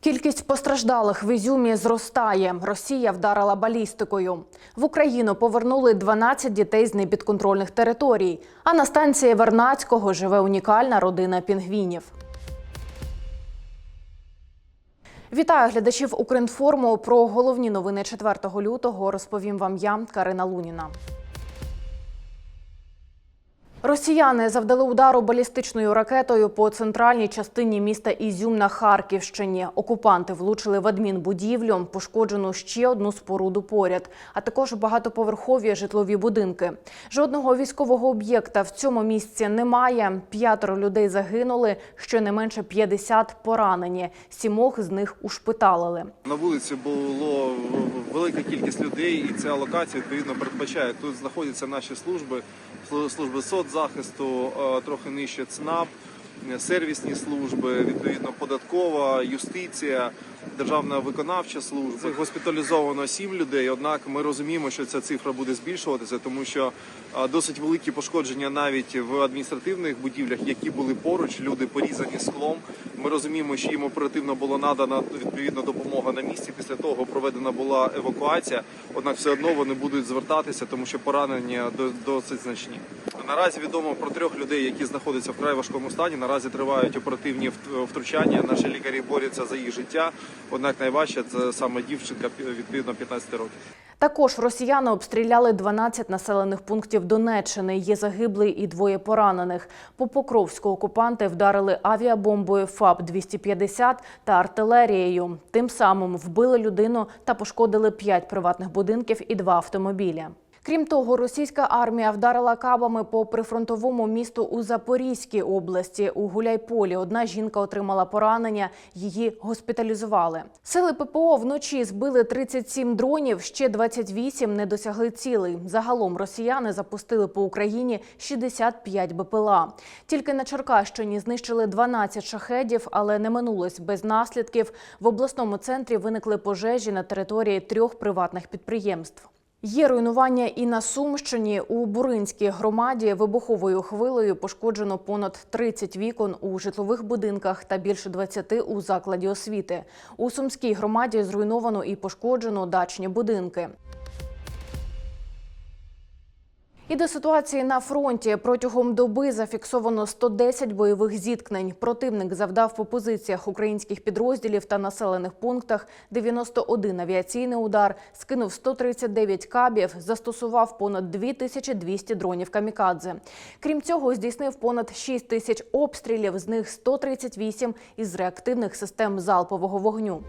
Кількість постраждалих в Ізюмі зростає. Росія вдарила балістикою. В Україну повернули 12 дітей з непідконтрольних територій. А на станції Вернацького живе унікальна родина пінгвінів. Вітаю глядачів Укрінформу. Про головні новини 4 лютого розповім вам я, Карина Луніна. Росіяни завдали удару балістичною ракетою по центральній частині міста Ізюм на Харківщині. Окупанти влучили в адмінбудівлю, пошкоджену ще одну споруду поряд, а також багатоповерхові житлові будинки. Жодного військового об'єкта в цьому місці немає. П'ятеро людей загинули, щонайменше 50 поранені. Сімох з них ушпиталили. На вулиці було велика кількість людей, і ця локація відповідно передбачає. Тут знаходяться наші служби, слу- служби соцзахисту, е, трохи нижче ЦНАП, сервісні служби, відповідно податкова, юстиція. Державна виконавча служба госпіталізовано сім людей. Однак ми розуміємо, що ця цифра буде збільшуватися, тому що досить великі пошкодження навіть в адміністративних будівлях, які були поруч. Люди порізані склом. Ми розуміємо, що їм оперативно було надана відповідна допомога на місці. Після того проведена була евакуація. Однак все одно вони будуть звертатися, тому що поранення до- досить значні. Наразі відомо про трьох людей, які знаходяться в край важкому стані. Наразі тривають оперативні втручання. Наші лікарі борються за їх життя. Однак найважче це саме дівчинка відповідно 15 років. Також росіяни обстріляли 12 населених пунктів Донеччини. Є загиблий і двоє поранених. По Покровську окупанти вдарили авіабомбою ФАБ-250 та артилерією. Тим самим вбили людину та пошкодили 5 приватних будинків і два автомобілі. Крім того, російська армія вдарила кабами по прифронтовому місту у Запорізькій області. У Гуляйполі одна жінка отримала поранення, її госпіталізували. Сили ППО вночі збили 37 дронів, ще 28 не досягли цілей. Загалом росіяни запустили по Україні 65 БПЛА. Тільки на Черкащині знищили 12 шахедів, але не минулось без наслідків. В обласному центрі виникли пожежі на території трьох приватних підприємств. Є руйнування і на Сумщині. У Буринській громаді вибуховою хвилею пошкоджено понад 30 вікон у житлових будинках та більше 20 у закладі освіти. У Сумській громаді зруйновано і пошкоджено дачні будинки. І до ситуації на фронті протягом доби зафіксовано 110 бойових зіткнень. Противник завдав по позиціях українських підрозділів та населених пунктах 91 авіаційний удар, скинув 139 кабів, застосував понад 2200 дронів камікадзе. Крім цього, здійснив понад 6 тисяч обстрілів, з них 138 із реактивних систем залпового вогню.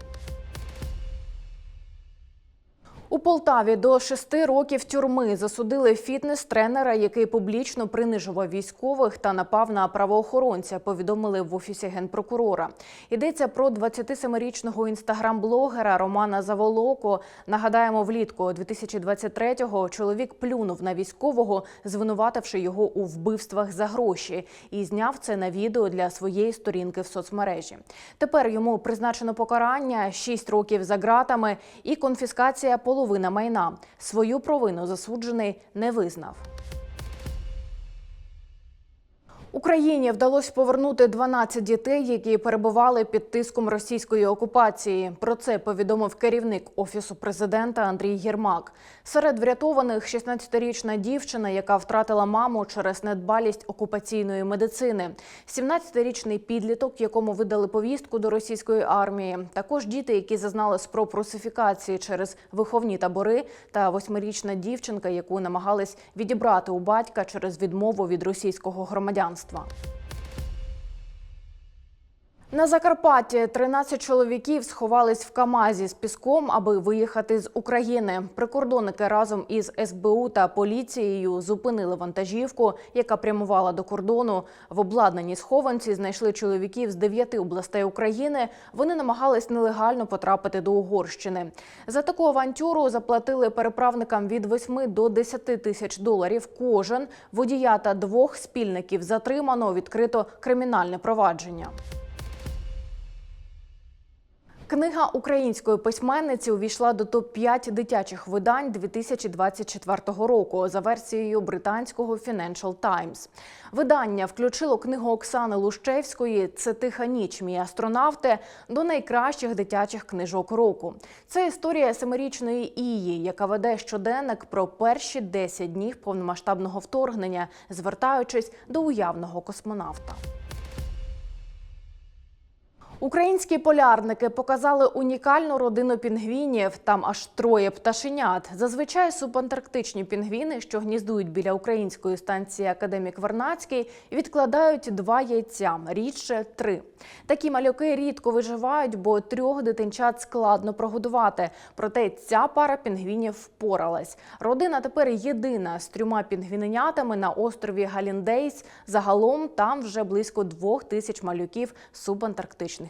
У Полтаві до шести років тюрми засудили фітнес-тренера, який публічно принижував військових та напав на правоохоронця. Повідомили в офісі генпрокурора. Йдеться про 27-річного інстаграм-блогера Романа Заволоко. Нагадаємо, влітку 2023-го чоловік плюнув на військового, звинувативши його у вбивствах за гроші, і зняв це на відео для своєї сторінки в соцмережі. Тепер йому призначено покарання 6 років за ґратами і конфіскація половини майна. Свою провину засуджений не визнав. Україні вдалося повернути 12 дітей, які перебували під тиском російської окупації. Про це повідомив керівник офісу президента Андрій Єрмак. Серед врятованих 16-річна дівчина, яка втратила маму через недбалість окупаційної медицини, 17-річний підліток, якому видали повістку до російської армії. Також діти, які зазнали спроб русифікації через виховні табори, та восьмирічна дівчинка, яку намагались відібрати у батька через відмову від російського громадянства підприємства. На Закарпатті 13 чоловіків сховались в Камазі з піском, аби виїхати з України. Прикордонники разом із СБУ та поліцією зупинили вантажівку, яка прямувала до кордону. В обладнаній схованці знайшли чоловіків з дев'яти областей України. Вони намагались нелегально потрапити до Угорщини. За таку авантюру заплатили переправникам від 8 до 10 тисяч доларів. Кожен водія та двох спільників затримано. Відкрито кримінальне провадження. Книга української письменниці увійшла до топ-5 дитячих видань 2024 року за версією британського Financial Times. Видання включило книгу Оксани Лущевської Це тиха ніч. Мій астронавти до найкращих дитячих книжок року. Це історія семирічної Ії, яка веде щоденник про перші 10 днів повномасштабного вторгнення, звертаючись до уявного космонавта. Українські полярники показали унікальну родину пінгвінів. Там аж троє пташенят. Зазвичай субантарктичні пінгвіни, що гніздують біля української станції Академік Вернацький, відкладають два яйця, рідше три. Такі малюки рідко виживають, бо трьох дитинчат складно прогодувати. Проте ця пара пінгвінів впоралась. Родина тепер єдина з трьома пінгвіненятами на острові Галіндейс. Загалом там вже близько двох тисяч малюків субантарктичних